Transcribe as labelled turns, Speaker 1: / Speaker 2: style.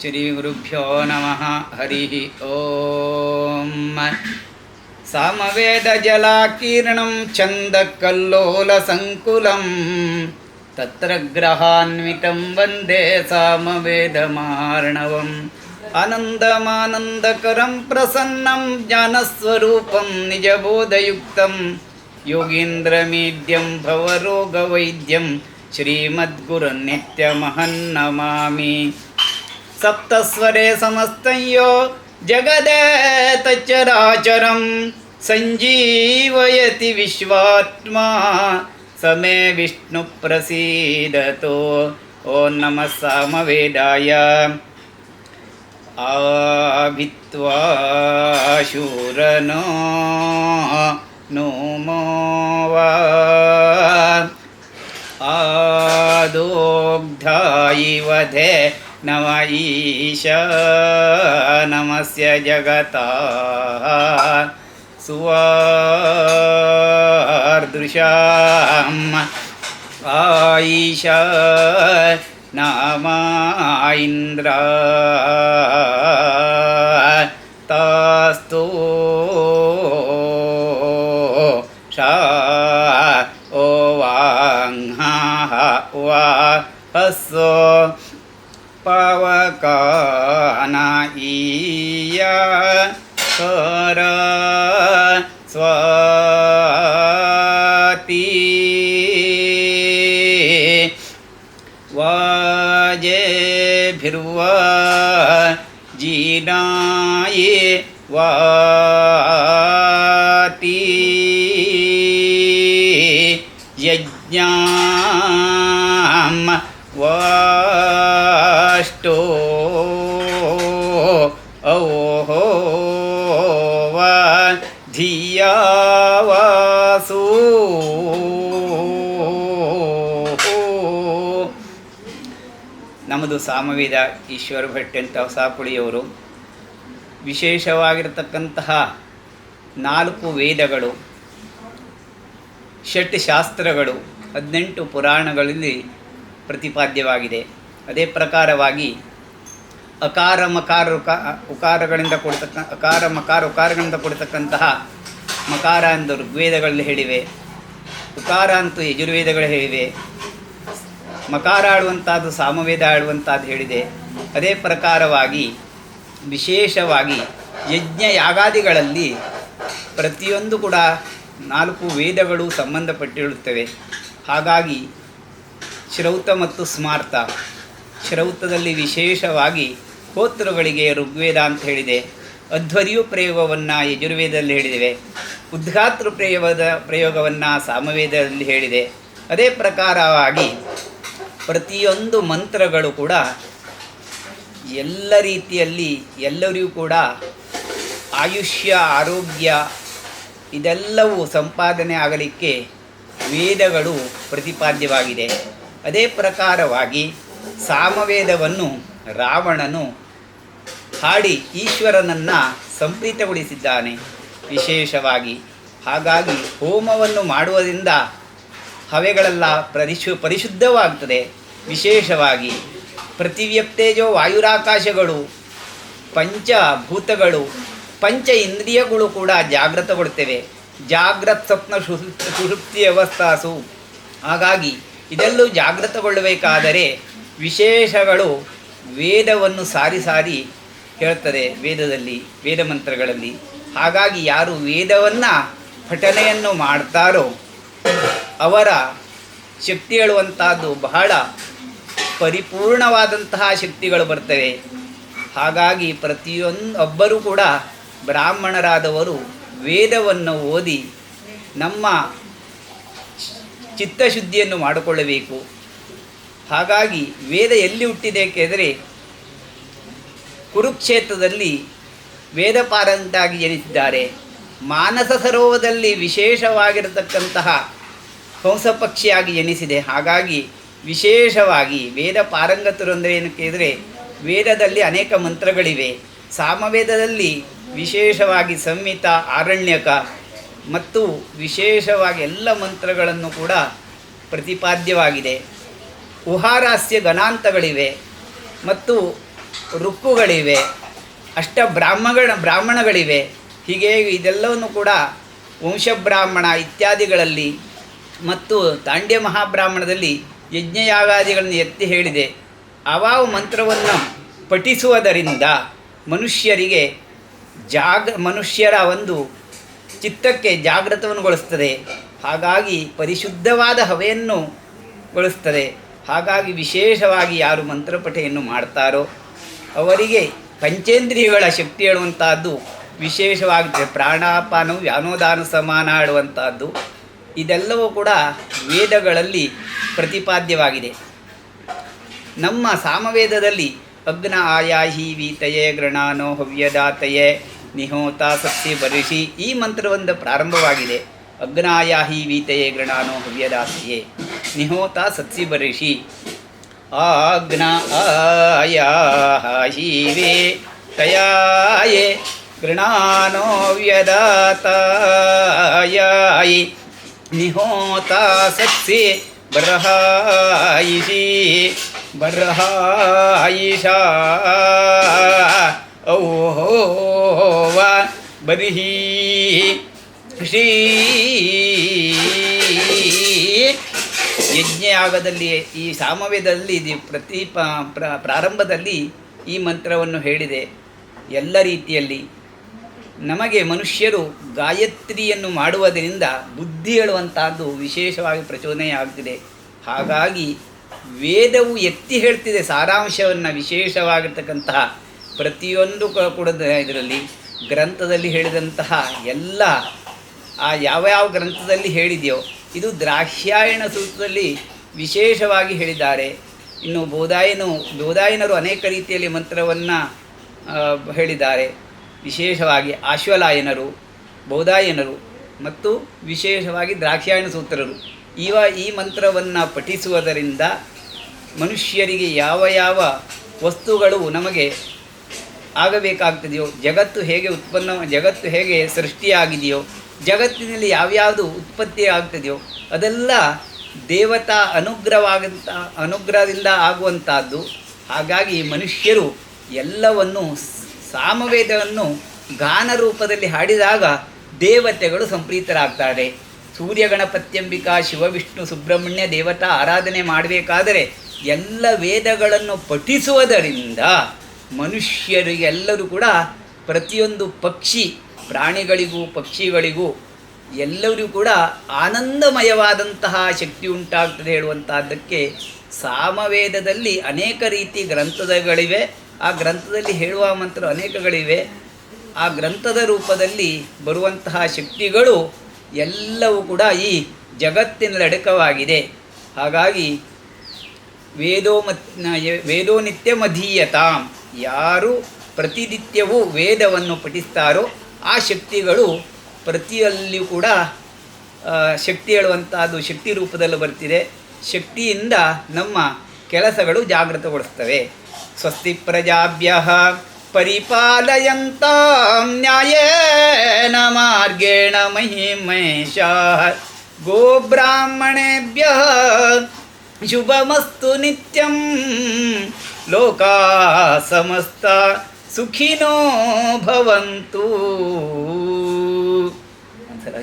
Speaker 1: श्रीगुरुभ्यो नमः। हरिः ॐ सामवेदजलाकीर्णं छन्दकल्लोलसङ्कुलं तत्र ग्रहान्वितं वन्दे सामवेदमार्णवम्। आनन्दमानन्दकरं प्रसन्नं ज्ञानस्वरूपं निजबोधयुक्तं। योगीन्द्रमीड्यं भवरोगवैद्यं श्रीमद्गुरुनित्यमहन्नमामि। सप्तस्वरे समस्तयो जगदेतचराचरं सञ्जीवयति विश्वात्मा समे विष्णुप्रसीदतो ॐ नमः सामवेदाय। आभित्वा शूरनो नोमो वा आदोग्धायिवधे नव ईश नमस्य जगता सुवार्दृशाम् आईश नामा इन्द्र तास्तु शा असो पवकनाइया कर स्वती। वजेभिर्व जीनाये वा ವಾಷ್ಟೋ ಅವೋ ವಾ ನಮ್ಮದು ಸಾಮವೇದ ಈಶ್ವರ ಭಟ್ ಅಂತ ಸಾಪುಳಿಯವರು. ವಿಶೇಷವಾಗಿರತಕ್ಕಂತಹ ನಾಲ್ಕು ವೇದಗಳು ಷಟ್ ಶಾಸ್ತ್ರಗಳು ಹದಿನೆಂಟು ಪುರಾಣಗಳಲ್ಲಿ ಪ್ರತಿಪಾದ್ಯವಾಗಿದೆ. ಅದೇ ಪ್ರಕಾರವಾಗಿ ಅಕಾರ ಮಕಾರ ಉಕ ಉಕಾರಗಳಿಂದ ಕೊಡ್ತಕ್ಕ ಅಕಾರ ಮಕಾರ ಉಕಾರಗಳಿಂದ ಕೊಡ್ತಕ್ಕಂತಹ ಮಕಾರ ಎಂದು ಋಗ್ವೇದಗಳಲ್ಲಿ ಹೇಳಿವೆ. ಉಕಾರ ಅಂತೂ ಯಜುರ್ವೇದಗಳು ಹೇಳಿವೆ. ಮಕಾರ ಆಡುವಂಥದ್ದು ಸಾಮವೇದ ಆಡುವಂಥದ್ದು ಹೇಳಿದೆ. ಅದೇ ಪ್ರಕಾರವಾಗಿ ವಿಶೇಷವಾಗಿ ಯಜ್ಞ ಯಾಗಾದಿಗಳಲ್ಲಿ ಪ್ರತಿಯೊಂದು ಕೂಡ ನಾಲ್ಕು ವೇದಗಳು ಸಂಬಂಧಪಟ್ಟಿರುತ್ತವೆ. ಹಾಗಾಗಿ ಶ್ರೌತ ಮತ್ತು ಸ್ಮಾರ್ತ. ಶ್ರೌತದಲ್ಲಿ ವಿಶೇಷವಾಗಿ ಹೋತೃಗಳಿಗೆ ಋಗ್ವೇದ ಅಂತ ಹೇಳಿದೆ. ಅಧ್ವರ್ಯು ಪ್ರಯೋಗವನ್ನು ಯಜುರ್ವೇದದಲ್ಲಿ ಹೇಳಿದೆ ಉದ್ಘಾತೃ ಪ್ರಯೋಗದ ಪ್ರಯೋಗವನ್ನು ಸಾಮವೇದದಲ್ಲಿ ಹೇಳಿದೆ. ಅದೇ ಪ್ರಕಾರವಾಗಿ ಪ್ರತಿಯೊಂದು ಮಂತ್ರಗಳು ಕೂಡ ಎಲ್ಲ ರೀತಿಯಲ್ಲಿ ಎಲ್ಲರಿಗೂ ಕೂಡ ಆಯುಷ್ಯ, ಆರೋಗ್ಯ ಇದೆಲ್ಲವೂ ಸಂಪಾದನೆ ಆಗಲಿಕ್ಕೆ ವೇದಗಳು ಪ್ರತಿಪಾದ್ಯವಾಗಿದೆ. ಅದೇ ಪ್ರಕಾರವಾಗಿ ಸಾಮವೇದವನ್ನು ರಾವಣನು ಹಾಡಿ ಈಶ್ವರನನ್ನು ಸಂಪ್ರೀತಗೊಳಿಸಿದ್ದಾನೆ. ವಿಶೇಷವಾಗಿ ಹಾಗಾಗಿ ಹೋಮವನ್ನು ಮಾಡುವುದರಿಂದ ಹವೆಗಳೆಲ್ಲ ಪರಿಶು ಪರಿಶುದ್ಧವಾಗ್ತದೆ ವಿಶೇಷವಾಗಿ ಪ್ರತಿವ್ಯಕ್ತೇಜೋ ವಾಯುರಾಕಾಶಗಳು, ಪಂಚಭೂತಗಳು, ಪಂಚ ಇಂದ್ರಿಯಗಳು ಕೂಡ ಜಾಗೃತಗೊಳ್ತವೆ ಜಾಗ್ರತ್ ಸ್ವಪ್ನ ಸುಷುಪ್ ಸುಷುಪ್ತಿ ವ್ಯವಸ್ಥಾಸು. ಹಾಗಾಗಿ ಇದೆಲ್ಲೂ ಜಾಗೃತಗೊಳ್ಳಬೇಕಾದರೆ ವಿಶೇಷಗಳು ವೇದವನ್ನು ಸಾರಿ ಸಾರಿ ಹೇಳ್ತದೆ ವೇದದಲ್ಲಿ, ವೇದ ಮಂತ್ರಗಳಲ್ಲಿ. ಹಾಗಾಗಿ ಯಾರು ವೇದವನ್ನು ಪಠನೆಯನ್ನು ಮಾಡ್ತಾರೋ ಅವರ ಶಕ್ತಿ ಹೇಳುವಂತಹದ್ದು ಬಹಳ ಪರಿಪೂರ್ಣವಾದಂತಹ ಶಕ್ತಿಗಳು ಬರ್ತವೆ. ಹಾಗಾಗಿ ಪ್ರತಿಯೊಂದು, ಒಬ್ಬರೂ ಕೂಡ ಬ್ರಾಹ್ಮಣರಾದವರು ವೇದವನ್ನು ಓದಿ ನಮ್ಮ ಚಿತ್ತಶುದ್ಧಿಯನ್ನು ಮಾಡಿಕೊಳ್ಳಬೇಕು. ಹಾಗಾಗಿ ವೇದ ಎಲ್ಲಿ ಹುಟ್ಟಿದೆ ಏಕೆಂದರೆ ಕುರುಕ್ಷೇತ್ರದಲ್ಲಿ ವೇದ ಪಾರಂತಾಗಿ ಜನಿಸಿದ್ದಾರೆ. ಮಾನಸ ಸರೋವರದಲ್ಲಿ ವಿಶೇಷವಾಗಿರತಕ್ಕಂತಹ ಹಂಸಪಕ್ಷಿಯಾಗಿ ಜನಿಸಿದೆ. ಹಾಗಾಗಿ ವಿಶೇಷವಾಗಿ ವೇದ ಪಾರಂಗತರು ಅಂದರೆ ಏನು ಕೇಳಿದರೆ ವೇದದಲ್ಲಿ ಅನೇಕ ಮಂತ್ರಗಳಿವೆ. ಸಾಮವೇದದಲ್ಲಿ ವಿಶೇಷವಾಗಿ ಸಂಹಿತ, ಆರಣ್ಯಕ ಮತ್ತು ವಿಶೇಷವಾಗಿ ಎಲ್ಲ ಮಂತ್ರಗಳನ್ನು ಕೂಡ ಪ್ರತಿಪಾದ್ಯವಾಗಿದೆ. ಉಹಾರಾಸ್ಯ ಗಣಾಂತಗಳಿವೆ ಮತ್ತು ರುಕ್ಕುಗಳಿವೆ ಅಷ್ಟ ಬ್ರಾಹ್ಮಣ, ಬ್ರಾಹ್ಮಣಗಳಿವೆ. ಹೀಗೆ ಇದೆಲ್ಲವನ್ನು ಕೂಡ ವಂಶಬ್ರಾಹ್ಮಣ ಇತ್ಯಾದಿಗಳಲ್ಲಿ ಮತ್ತು ತಾಂಡ್ಯ ಮಹಾಬ್ರಾಹ್ಮಣದಲ್ಲಿ ಯಜ್ಞಯಾಗಾದಿಗಳನ್ನು ಎತ್ತಿ ಹೇಳಿದೆ. ಅವಾವ ಮಂತ್ರವನ್ನು ಪಠಿಸುವುದರಿಂದ ಮನುಷ್ಯರಿಗೆ ಜಾಗ, ಮನುಷ್ಯರ ಒಂದು ಚಿತ್ತಕ್ಕೆ ಜಾಗೃತವನ್ನುಗೊಳಿಸ್ತದೆ ಹಾಗಾಗಿ ಪರಿಶುದ್ಧವಾದ ಹವೆಯನ್ನು ಗೊಳಿಸ್ತದೆ. ಹಾಗಾಗಿ ವಿಶೇಷವಾಗಿ ಯಾರು ಮಂತ್ರಪಠೆಯನ್ನು ಮಾಡ್ತಾರೋ ಅವರಿಗೆ ಪಂಚೇಂದ್ರಿಯಗಳ ಶಕ್ತಿ ಹೇಳುವಂತಹದ್ದು ವಿಶೇಷವಾಗಿದೆ ಪ್ರಾಣಾಪಾನವು ವ್ಯಾನೋದಾನ ಸಮಾನ ಆಡುವಂತಹದ್ದು ಇದೆಲ್ಲವೂ ಕೂಡ ವೇದಗಳಲ್ಲಿ ಪ್ರತಿಪಾದ್ಯವಾಗಿದೆ. ನಮ್ಮ ಸಾಮವೇದದಲ್ಲಿ ಅಗ್ನ ಆಯಾಹಿ ವೀತಯೇ ಗೃಣಾನೋ ಹವ್ಯದಾತಯೇ ನಿಹೋತ ಸತ್ಯ ಬರಿಷಿ ಈ ಮಂತ್ರವೊಂದು ಪ್ರಾರಂಭವಾಗಿದೆ. ಅಗ್ನಾಯಾಹಿ ವೀತೆಯೇ ಗೃಣಾನೋ ಹವ್ಯದಾಸಿಯೇ. ನಿಹೋತ ಸತ್ಸಿ ಬರಿಷಿ. ಆಗ್ನ ಆಯಾಹೀವೇ ತಯಾಯೇ ಗೃಣಾನೋ ವ್ಯದಾತಾಯಾಯಿ ನಿಹೋತ ಸತ್ಸಿ ಬರಹಾಯಿಷಿ. ಬರಹಾಯಿಷಾ. ಔಹೋವ ಬರಿಹಿ ಶ್ರೀ ಯಜ್ಞಯಾಗದಲ್ಲಿ ಈ ಸಾಮವೇದದಲ್ಲಿ ಇದು ಪ್ರತಿ ಪ್ರಾರಂಭದಲ್ಲಿ ಈ ಮಂತ್ರವನ್ನು ಹೇಳಿದೆ ಎಲ್ಲ ರೀತಿಯಲ್ಲಿ ನಮಗೆ ಮನುಷ್ಯರು ಗಾಯತ್ರಿಯನ್ನು ಮಾಡುವುದರಿಂದ ಬುದ್ಧಿ ಹೇಳುವಂತಹದ್ದು ವಿಶೇಷವಾಗಿ ಪ್ರಚೋದನೆಯಾಗ್ತಿದೆ ಹಾಗಾಗಿ ವೇದವು ಎತ್ತಿ ಹೇಳ್ತಿದೆ ಸಾರಾಂಶವನ್ನು ವಿಶೇಷವಾಗಿರ್ತಕ್ಕಂತಹ ಪ್ರತಿಯೊಂದು ಕೂಡ ಇದರಲ್ಲಿ ಗ್ರಂಥದಲ್ಲಿ ಹೇಳಿದಂತಹ ಎಲ್ಲ, ಆ ಯಾವ ಯಾವ ಗ್ರಂಥದಲ್ಲಿ ಹೇಳಿದೆಯೋ, ಇದು ದ್ರಾಕ್ಷಾಯಣ ಸೂತ್ರದಲ್ಲಿ ವಿಶೇಷವಾಗಿ ಹೇಳಿದ್ದಾರೆ. ಇನ್ನು ಬೋಧಾಯನು, ಬೋಧಾಯನರು ಅನೇಕ ರೀತಿಯಲ್ಲಿ ಮಂತ್ರವನ್ನು ಹೇಳಿದ್ದಾರೆ. ವಿಶೇಷವಾಗಿ ಆಶ್ವಲಾಯನರು, ಬೋಧಾಯನರು ಮತ್ತು ವಿಶೇಷವಾಗಿ ದ್ರಾಕ್ಷಾಯಣ ಸೂತ್ರರು. ಇವ ಈ ಮಂತ್ರವನ್ನು ಪಠಿಸುವುದರಿಂದ ಮನುಷ್ಯರಿಗೆ ಯಾವ ಯಾವ ವಸ್ತುಗಳು ನಮಗೆ ಆಗಬೇಕಾಗ್ತದೆಯೋ? ಜಗತ್ತು ಹೇಗೆ ಉತ್ಪನ್ನ, ಜಗತ್ತು ಹೇಗೆ ಸೃಷ್ಟಿಯಾಗಿದೆಯೋ? ಜಗತ್ತಿನಲ್ಲಿ ಯಾವ್ಯಾವುದು ಉತ್ಪತ್ತಿ ಆಗ್ತದೆಯೋ? ಅದೆಲ್ಲ ದೇವತಾ ಅನುಗ್ರಹವಾಗಂತ, ಅನುಗ್ರಹದಿಂದ ಆಗುವಂಥದ್ದು ಹಾಗಾಗಿ ಮನುಷ್ಯರು ಎಲ್ಲವನ್ನು ಸಾಮವೇದವನ್ನು ಗಾನ ರೂಪದಲ್ಲಿ ಹಾಡಿದಾಗ ದೇವತೆಗಳು ಸಂಪ್ರೀತರಾಗ್ತಾರೆ. ಸೂರ್ಯ ಗಣಪತ್ಯಂಬಿಕಾ ಶಿವವಿಷ್ಣು, ಸುಬ್ರಹ್ಮಣ್ಯ ದೇವತಾ ಆರಾಧನೆ ಮಾಡಬೇಕಾದರೆ ಎಲ್ಲ ವೇದಗಳನ್ನು ಪಠಿಸುವುದರಿಂದ ಮನುಷ್ಯರಿಗೆಲ್ಲರೂ ಕೂಡ ಪ್ರತಿಯೊಂದು ಪಕ್ಷಿ, ಪ್ರಾಣಿಗಳಿಗೂ, ಪಕ್ಷಿಗಳಿಗೂ ಎಲ್ಲರಿಗೂ ಕೂಡ ಆನಂದಮಯವಾದಂತಹ ಶಕ್ತಿ ಉಂಟಾಗ್ತದೆ ಹೇಳುವಂತಹದ್ದಕ್ಕೆ ಸಾಮವೇದದಲ್ಲಿ ಅನೇಕ ರೀತಿ ಗ್ರಂಥಗಳಿವೆ. ಆ ಗ್ರಂಥದಲ್ಲಿ ಹೇಳುವ ಮಂತ್ರ ಅನೇಕಗಳಿವೆ. ಆ ಗ್ರಂಥದ ರೂಪದಲ್ಲಿ ಬರುವಂತಹ ಶಕ್ತಿಗಳು ಎಲ್ಲವೂ ಕೂಡ ಈ ಜಗತ್ತಿನಲ್ಲಡಕವಾಗಿದೆ ಹಾಗಾಗಿ ವೇದೋ ಮತ್ ವೇದೋ ನಿತ್ಯ ಮಧೀಯತಾಂ ಯಾರು ಪ್ರತಿನಿತ್ಯವೂ ವೇದವನ್ನು ಪಠಿಸ್ತಾರೋ ಆ ಶಕ್ತಿಗಳು ಪ್ರತಿಯಲ್ಲಿಯೂ ಕೂಡ ಶಕ್ತಿ ಹೇಳುವಂಥದ್ದು ಶಕ್ತಿ ರೂಪದಲ್ಲಿ ಬರ್ತಿದೆ. ಶಕ್ತಿಯಿಂದ ನಮ್ಮ ಕೆಲಸಗಳು ಜಾಗೃತಗೊಳಿಸ್ತವೆ. ಸ್ವಸ್ತಿ ಪ್ರಜಾಭ್ಯ ಪರಿಪಾಲಯಂತ ನ್ಯಾಯೇನ ಮಾರ್ಗೇಣ ಮಹಿಮೇಶ ಗೋಬ್ರಾಹ್ಮಣೇಭ್ಯ ಶುಭಮಸ್ತು ನಿತ್ಯಂ ಲೋಕಾ ಸಮಸ್ತ ಸುಖಿನೋ ಭವಂತು. ಒಂದ್ಸಲ